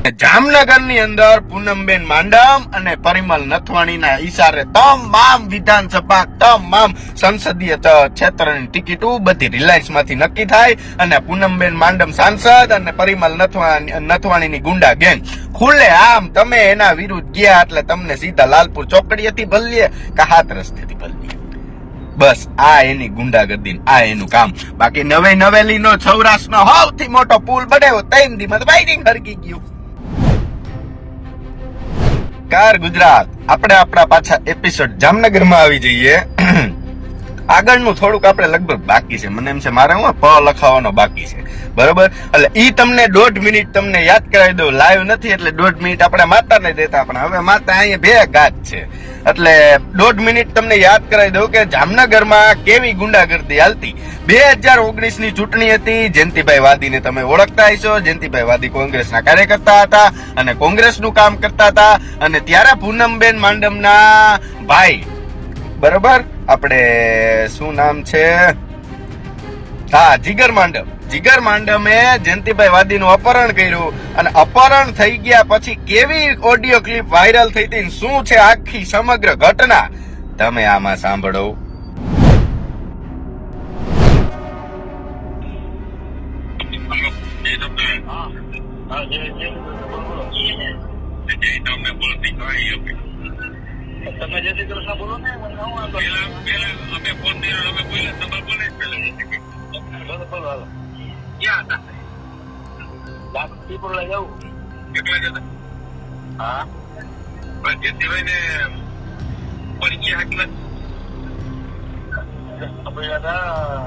જામનગરની અંદર પૂનમબેન માંડમ અને પરિમલ નથવાણીના ઈશારે તમામ વિધાનસભા, તમામ સંસદીય ક્ષેત્રની ટિકિટો બધી રિલાયન્સમાંથી નક્કી થાય અને પૂનમબેન માંડમ સાંસદ અને પરિમલ નથવાણી નથવાણીની ગુંડા ગેંગ. ખુલ્લે આમ તમે એના વિરુદ્ધ ગયા એટલે તમને સીધા લાલપુર ચોકડીએથી ભલીએ કે હાથ રસ્તેથી ભલીએ. બસ, આ એની ગુંડાગર્દી આ એનું કામ. બાકી નવે નવેલી નો સૌરાષ્ટ્ર નો સૌથી મોટો પુલ બનાવ્યો તેમ દિમત વાયરિંગ હરગી ગયું. કાર ગુજરાત. આપણે આપણા પાછા એપિસોડ જામનગરમાં આવી જઈએ. આગળનું થોડુંક આપણે લગભગ બાકી છે. મને એમ છે મારે હું પ લખાવાનો બાકી છે. બરોબર? એટલે ઈ તમને દોઢ મિનિટ તમને યાદ કરાવી દઉં. લાઈવ નથી, એટલે દોઢ મિનિટ આપણે માતા ને દેતા. પણ હવે માતા અહીંયા બે ગાત છે. એટલે દોઢ મિનિટ તમને યાદ કરાવી દઉં કે જામનગરમાં કેવી ગુંડાગર્દી હાલતી. બે હજાર ઓગણીસની ચૂંટણી હતી. જયંતિભાઈ વાદીને તમે ઓળખતા હશો. જયંતિભાઈ વાદી કોંગ્રેસના કાર્યકર્તા હતા અને કોંગ્રેસનું કામ કરતા હતા. અને ત્યારે પૂનમબેન માંડમના ભાઈ બરોબર? આપણે શું નામ છે? હા જીગર માંડવ જીગર માંડમે જયંતિભાઈ વાદીનું અપહરણ કર્યું અને અપહરણ થઈ ગયા પછી કેવી ઓડિયો ક્લિપ વાયરલ થઈ હતી શું છે આખી સમગ્ર ઘટના? તમે આમાં સાંભળો. તમે જે શ્રી કૃષ્ણ બોલો ને મને હું વાંધો નહીં. બોલો, બોલો, હાલો. લાખપીપળો લઈ જાઉં? હા આપણે હતા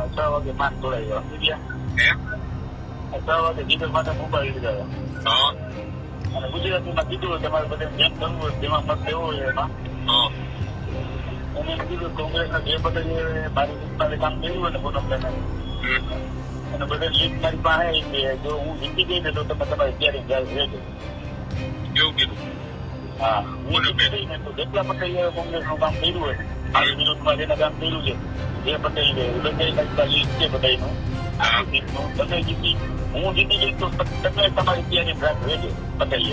છ વાગે માન તોડાઈ ગયા સમજ્યા? છ વાગે જીગર માટે મોબાઈલ લીધા અને ગુજરાતીમાં કીધું તમારે બધે જેમ કરવું હોય જેમાં મત દેવો હોય એમાં એમ કીધું? કોંગ્રેસના જે બધા કામ કર્યું હોય ને બધા હું જીતી ગઈ તો તમે તમારી તૈયારી પટેલ કોંગ્રેસનું કામ વિરુદ્ધમાં જેને કામ કર્યું છે જે પટેલ છે બધા નાખતા લીડ છે બધાનું જીતી હું જીતી તમે તમારી ત્યારે બધા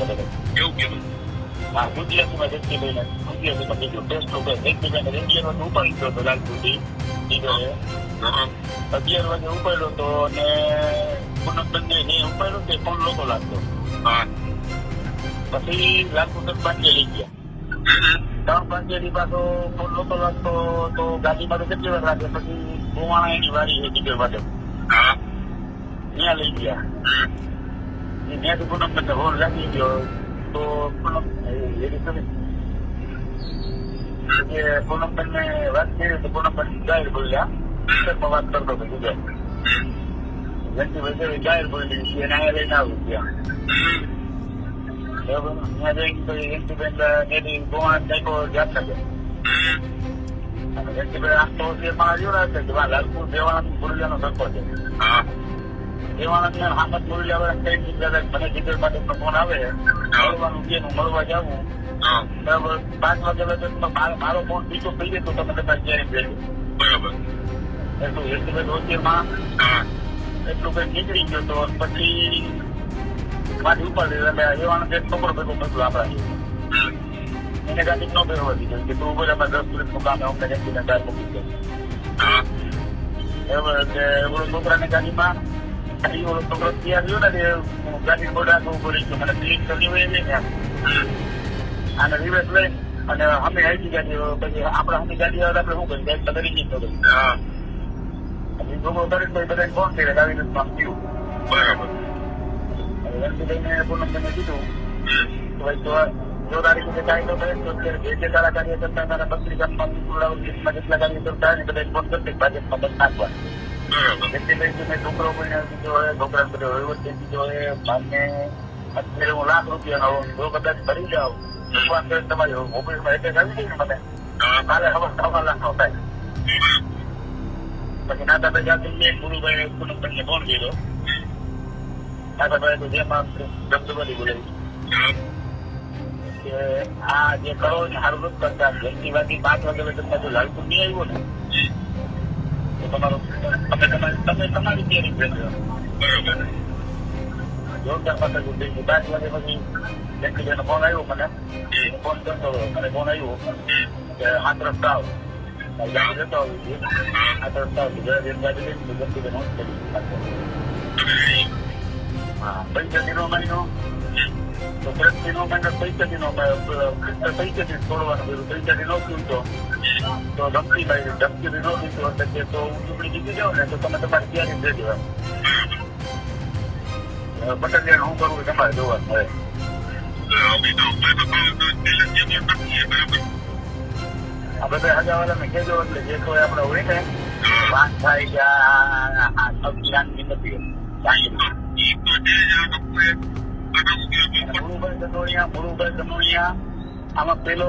હા ગુજરાતીમાં વ્યક્તિ લઈને ગુજરાતીમાં કીધું ટેસ્ટ ઉપર એકબીજાને અગિયાર વાગે ઉપાડી ગયો હતો લાલપુરથી દીકરે અગિયાર વાગે ઉપાડ્યો હતો અને પૂનમબેનને ને ઉપાડ્યો તે પણ લોકો લાગતો. પછી લાલપુર પાંચે લઈ ગયા. ત્રણ પાંચેથી પાછો ફોન લોકો લાગતો તો ગાડી તો કેટલી વાર રાખે પછી ગોવાણા એની વાડી છે દીકર માટે. ત્યાં લઈ ગયા. ત્યાંથી પૂનમબેનને ફોન લાગી ગયો. તો એવી કરી કે પૂનમબેનને વાત કરી તો પૂનમબેન જાહેર બોલ્યા. માં વાત કરતો હતો ગુજરાત જયંતિભાઈ જાહેર બોલી છે, એને અહીંયા લઈને આવું ત્યાં. જયંતિબેન એની ગોવાણ નાખ્યો જાત અને જયંતિભાઈ આમ તો તે મારા જેવડા છે લાલપુર દેવાણા ગુરુજાનો સરખો છે. દેવાણા હામત બોલ્યા આવે કઈ દીધા મને જીગર માટે ફોન આવે. મળવાનું કે મળવા જાઉં. બરાબર પાંચ વાગે મારો ફોન બીજો થઈ તો ક્યારે એટલું એટલું રોજમાં એટલું કઈ નીકળી ગયો તો પછી મારી ઉપર એવાનો એક છોકરો ભેગો બધું આપણા એને ગાડી ન ભેરવા દીધો કે તું બોલે અમે દસ મિનિટનું કામ અમને બહાર મૂકી દે. બરાબર એટલે ઓલો ગાડીમાં તો મને કરી અને રિવેસ લઈ અને અમે આવી ગાડી પછી આપણે ગાડી આવે આપણે શું કરીએ ગાડી બદલી ગઈ તો કર્યો થયું બરાબર રણજીભાઈને પૂનમભાઈને કીધું ભાઈ જો જો તારી રીતે કાયદો કરે તો અત્યારે જે જે તારા કાર્યકર્તા તારા પત્રિકામાં જેટલા કાર્યકર્તા બધા ફોન કરશે ભાજપમાં બસ નાખવા છોકરો પણ દીધો હોય છોકરાને બધો અત્યારે હું લાખ રૂપિયાનો જો કદાચ ભરી જાઉં ભગવાન કરે તમારી એટેક આવી ને મને લાખનો થાય પછી નાતાભાઈ જાતે મેં ગુરુભાઈ પૂનમભાઈને ફોન કર્યો નાતાભાઈ તો જેમાં ધબધબાથી બોલાવી કે આ જે કરો ને સારું નથી કરતા. જયંતિવાદી પાંચ વાગે તમને જો લાલપુર નહીં આવ્યો ને. તમારો હા પૈસા દિનો મહિનો તો મહિનો પૈસા દિનો પૈસા દિન છોડવાનું બધું પૈસા દિન નહોતું તો તો ધમકી ભાઈ ધમકી દીધો દીધો એટલે તો હું ચૂંટણી જીતી જાઉં ને તો તમે તમારી તૈયારી દેજો એમ. બટાલિયન હું કરું તમારે જોવાનું હોય. આ બધા હજાવાળાને કહેજો એટલે જે કોઈ આપણે હોય ને વાત થાય કે આ નથી. મુળુભાઈ કનોડિયા મુળુભાઈ કનોડિયા આમાં પેલો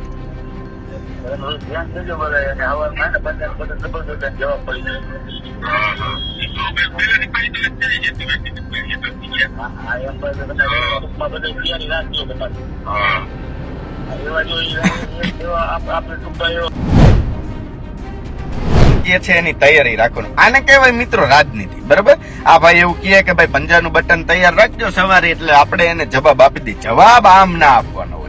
છે એની તૈયારી રાખવાનું આને કહેવાય મિત્રો રાજનીતિ, બરાબર? આ ભાઈ એવું કહે કે ભાઈ, પંજાનું બટન તૈયાર રાખજો સવારે એટલે આપણે એને જવાબ આપી દઈએ. જવાબ આમ ના આપવાનો.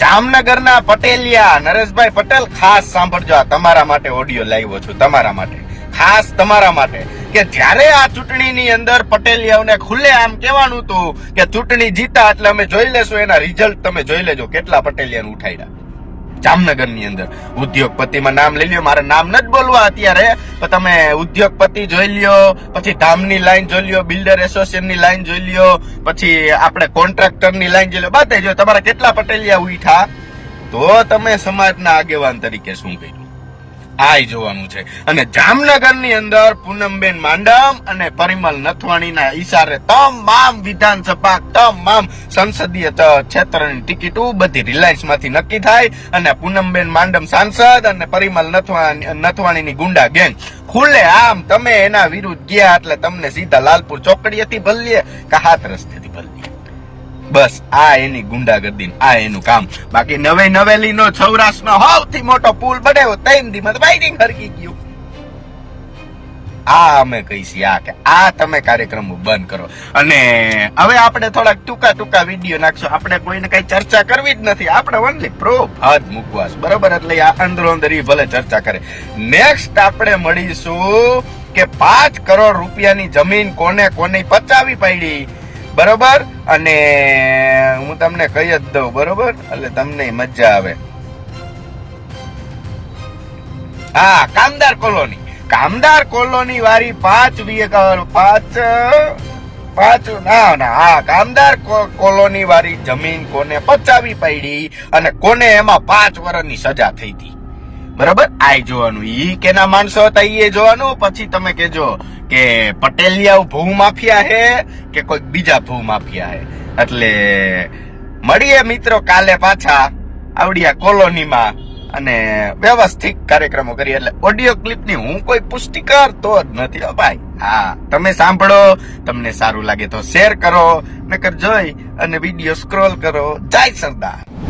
જામનગરના પટેલિયા, નરેશભાઈ પટેલ, ખાસ સાંભળજો આ તમારા માટે ઓડિયો લાવ્યો છું, તમારા માટે. ખાસ તમારા માટે. કે જ્યારે આ ચૂંટણીની અંદર પટેલિયાઓને ખુલ્લે આમ કહેવાનું હતું કે ચૂંટણી જીતા એટલે અમે જોઈ લેશું, એના રિઝલ્ટ તમે જોઈ લેજો, કેટલા પટેલિયાને ઉઠાડ્યા જામનગરની અંદર. ઉદ્યોગપતિમાં નામ લઈ લ્યો. મારે નામ નથી બોલવા અત્યારે. પણ તમે ઉદ્યોગપતિ જોઈ લ્યો. પછી ધામની લાઈન જોઈ લ્યો. બિલ્ડર એસોસિએશનની લાઈન જોઈ લ્યો. પછી આપણે કોન્ટ્રાક્ટરની લાઈન જોઈ લ્યો. બાતે જો તમારા કેટલા પટેલિયા ઉઠા તો તમે સમાજના આગેવાન તરીકે શું કર્યું? આ જોવાનું છે. અને જામનગરની અંદર પૂનમબેન માંડમ અને પરિમલ નથવાણીના ઈશારે તમામ વિધાનસભા, તમામ સંસદીય ક્ષેત્રની ટિકિટો બધી રિલાયન્સમાંથી નક્કી થાય અને પૂનમબેન માંડમ સાંસદ અને પરિમલ નથવાણી, નથવાણીની ગુંડા ગેંગ. ખુલ્લે આમ તમે એના વિરુદ્ધ ગયા એટલે તમને સીધા લાલપુર ચોકડીએથી ભલ્લીએ કે હાથ રસ્તેથી ભલીએ. બસ, આ એની ગુંડાગર્દી આ એનું કામ. બાકી નવે નવેલી નો સૌરાષ્ટ્ર નો સૌથી મોટો પુલ બનાવ્યો તેમ દી માં વાયરિંગ હરકી ગયું. આ અમે કહીશી, આ કે આ તમે કાર્યક્રમ બંધ કરો. અને હવે આપણે થોડાક ટૂંકા ટૂંકા વીડિયો નાખશું. આપણે કોઈને કઈ ચર્ચા કરવી જ નથી. આપણે ઓનલી પ્રો ભાત મૂકવાસ બરોબર? એટલે આ અંદરો અંદર ભલે ચર્ચા કરે. નેક્સ્ટ આપણે મળીશું કે પાંચ કરોડ રૂપિયાની જમીન કોને કોને પચાવી પડી? બરોબર? અને હું તમને કહી જ દઉં, બરોબર? એટલે તમને મજા આવે. હા, કામદાર કોલોની. કામદાર કોલોની વાળી પાંચ પાંચ પાંચ, ના ના, હા, કામદાર કોલોની વાળી જમીન કોને પચાવી પડી અને કોને એમાં પાંચ વર્ષની સજા થઈ હતી બરાબર? આ જોવાનું. ઈ કેના માણસો હતા? એ જોવાનું. પછી તમે કેજો કે પટેલિયા ભૂ માફિયા હે કે કોઈક બીજા ભૂ માફિયા હે? એટલે મળીએ મિત્રો કાલે પાછા આવડિયા કોલોનીમાં અને વ્યવસ્થિત કાર્યક્રમો કરીએ. એટલે ઓડિયો ક્લિપની હું કોઈ પુષ્ટિ કરતો જ નથી ભાઈ. હા, તમે સાંભળો, તમને સારું લાગે તો શેર કરો. નકર જોઈ અને વીડિયો સ્ક્રોલ કરો. જય સરદાર.